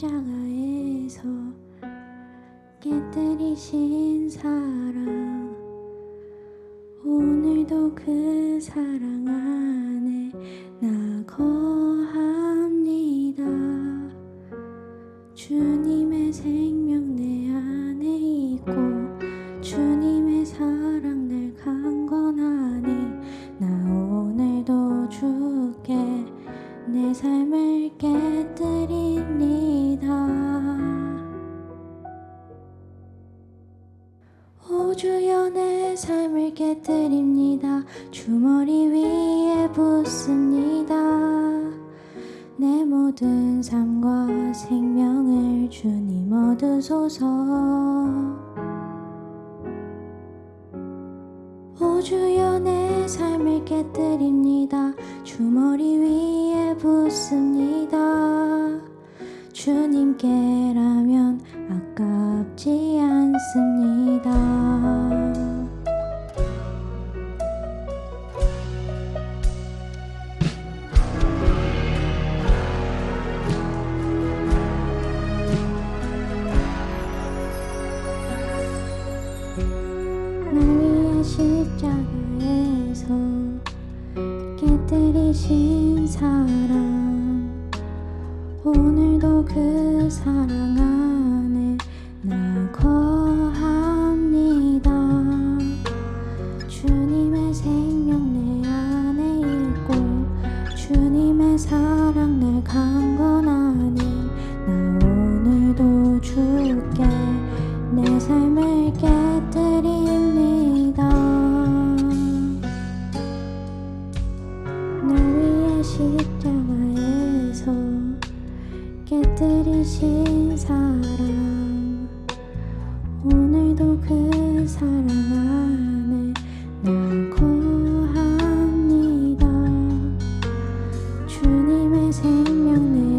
십자가에서 깨뜨리신 사랑 오늘도 그 사랑 안에 나 거합니다. 주님의 생 오 주여 내 삶을 깨뜨립니다. 주머리 위에 붓습니다. 내 모든 삶과 생명을 주님 얻으소서. 오 주여 내 삶을 깨뜨립니다. 주머리 위에 붓습니다. 주님께라면 날 위해 십자가에서 깨뜨리신 사랑 오늘도 그 사랑 안에 나 사랑. 오늘도 그 사랑 안에 나 거합니다. 주님의 생명 내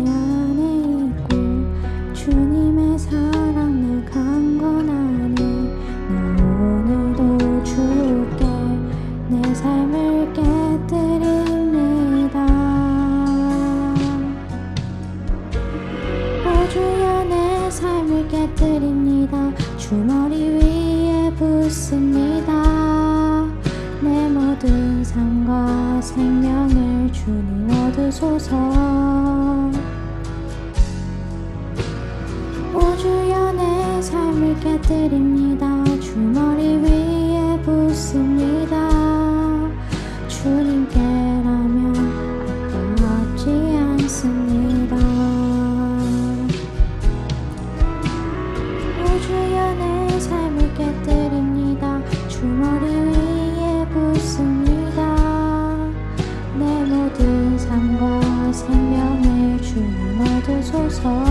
주머리 위에 붓습니다. 내 모든 삶과 생명을 주님 얻으소서. 오 주여 내 삶을 깨뜨립니다. 주머리 위에 붓습니다. 주님께 얻으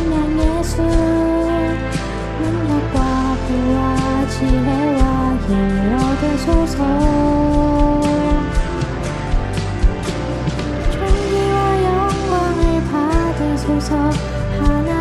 양 예수 능력과 부와 지혜와 힘을 얻으소서. 존귀와 영광을 받으소서. 하나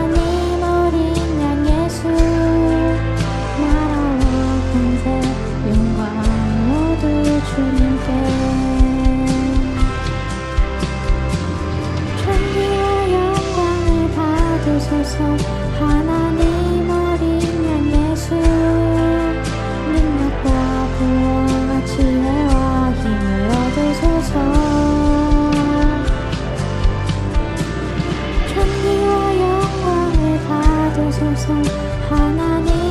소송 하나님.